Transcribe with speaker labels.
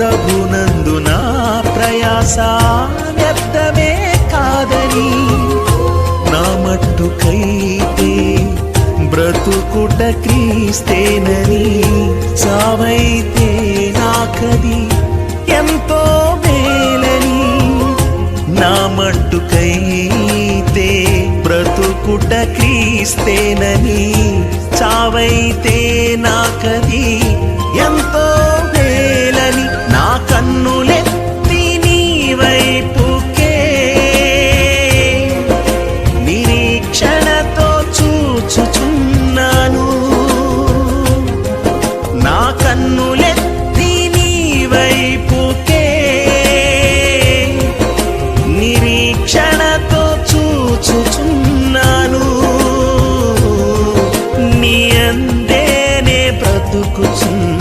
Speaker 1: ప్రభునందు నా ప్రయాస వ్యర్థమే కాదని నా మట్టుకైతే బ్రతుకుట క్రీస్తేనని సావైతే నాకది ఎంతో మేలని నా మట్టుకైతే బ్రతుకుట క్రీస్తేనని వైపుకే నిరీక్షణతో చూచుచున్నాను. నీ అందేనే బ్రతుకుచున్నా